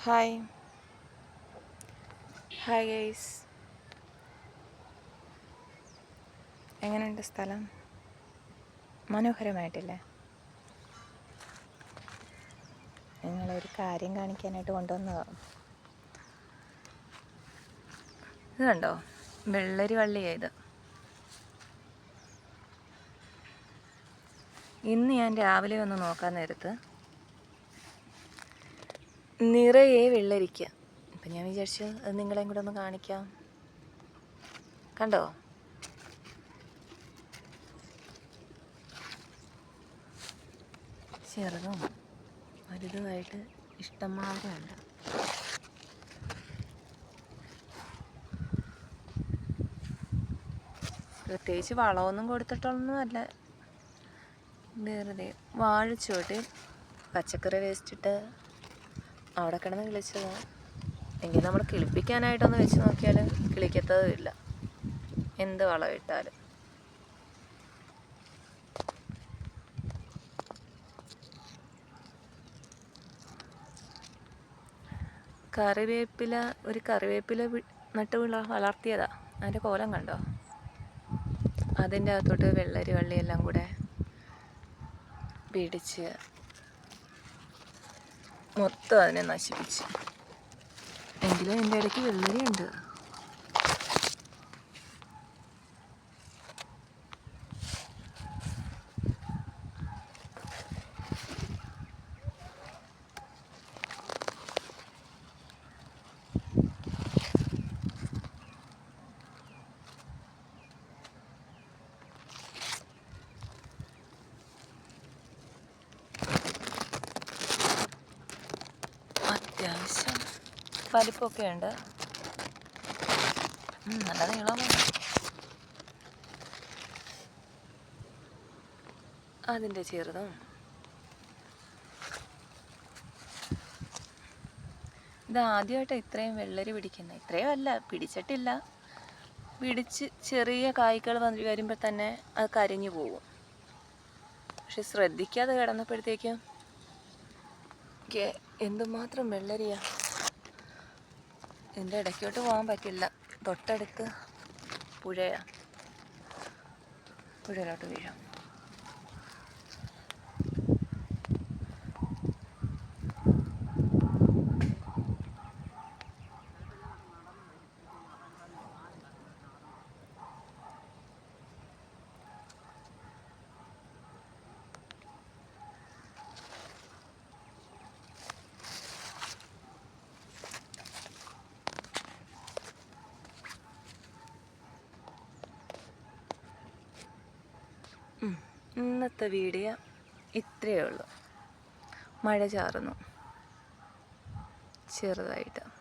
Hi hi guys എങ്ങനെയുണ്ട് സ്ഥലം? മനോഹരമായിട്ടില്ലേ? നിങ്ങളൊരു കാര്യം കാണിക്കാനായിട്ട് കൊണ്ടുവന്നതാണ് ഇത് കണ്ടോ? വെള്ളരി വള്ളിയായത് ഇന്ന് ഞാൻ രാവിലെ ഒന്ന് നോക്കാൻ നേരത്ത് നിറയെ വെള്ളരിക്ക. അപ്പം ഞാൻ വിചാരിച്ചു അത് നിങ്ങളെയും കൂടെ ഒന്ന് കാണിക്കാം. കണ്ടോ? ചെറുതും വലുതുമായിട്ട് ഇഷ്ടംമാതിരി ഉണ്ട്. പ്രത്യേകിച്ച് വളമൊന്നും കൊടുത്തിട്ടൊന്നുമല്ല വെറുതെ വാഴച്ചുവട്ടിൽ പച്ചക്കറി വേസ്റ്റ് ഇട്ട് അവിടെ കിടന്ന് കിളിച്ചതാണ് എങ്കിൽ നമ്മൾ കിളിപ്പിക്കാനായിട്ടൊന്ന് വെച്ച് നോക്കിയാൽ കിളിക്കത്തതും ഇല്ല. എന്ത് വളം ഇട്ടാലും. കറിവേപ്പില ഒരു കറിവേപ്പില നട്ട് വിള വളർത്തിയതാ. അതിന്റെ കോലം കണ്ടോ? അതിന്റെ അകത്തോട്ട് വെള്ളരി വള്ളിയെല്ലാം കൂടെ പിടിച്ച് മൊത്തം അതിനെ നശിപ്പിച്ച്. എങ്കിലും എന്റെ ഇടയ്ക്ക് വെള്ളരിയുണ്ട്. അത്യാവശ്യം വലിപ്പമൊക്കെ ഉണ്ട് നല്ല നീളമാണ് അതിന്റെ ചെറുതും. ഇത് ആദ്യമായിട്ടാണ് ഇത്രയും വെള്ളരി പിടിക്കുന്നത് ഇത്രയും അല്ല പിടിച്ചിട്ടില്ല. പിടിച്ച് ചെറിയ കായ്കൾ വന്ന് വരുമ്പോൾ തന്നെ അത് കരിഞ്ഞു പോകും. പക്ഷെ ശ്രദ്ധിക്കാതെ കിടന്നപ്പോഴത്തേക്കും എന്തുമാത്രം വെള്ളരിയാ? എന്റെ ഇടയ്ക്കോട്ട് പോകാൻ പറ്റില്ല. തൊട്ടടുത്ത് പുഴയാ. പുഴയിലോട്ട് വീഴാം. ഇന്നത്തെ വീഡിയോ ഇത്രയേ ഉള്ളൂ. മഴ ചാറുന്നു. ചെറുതായിട്ട്.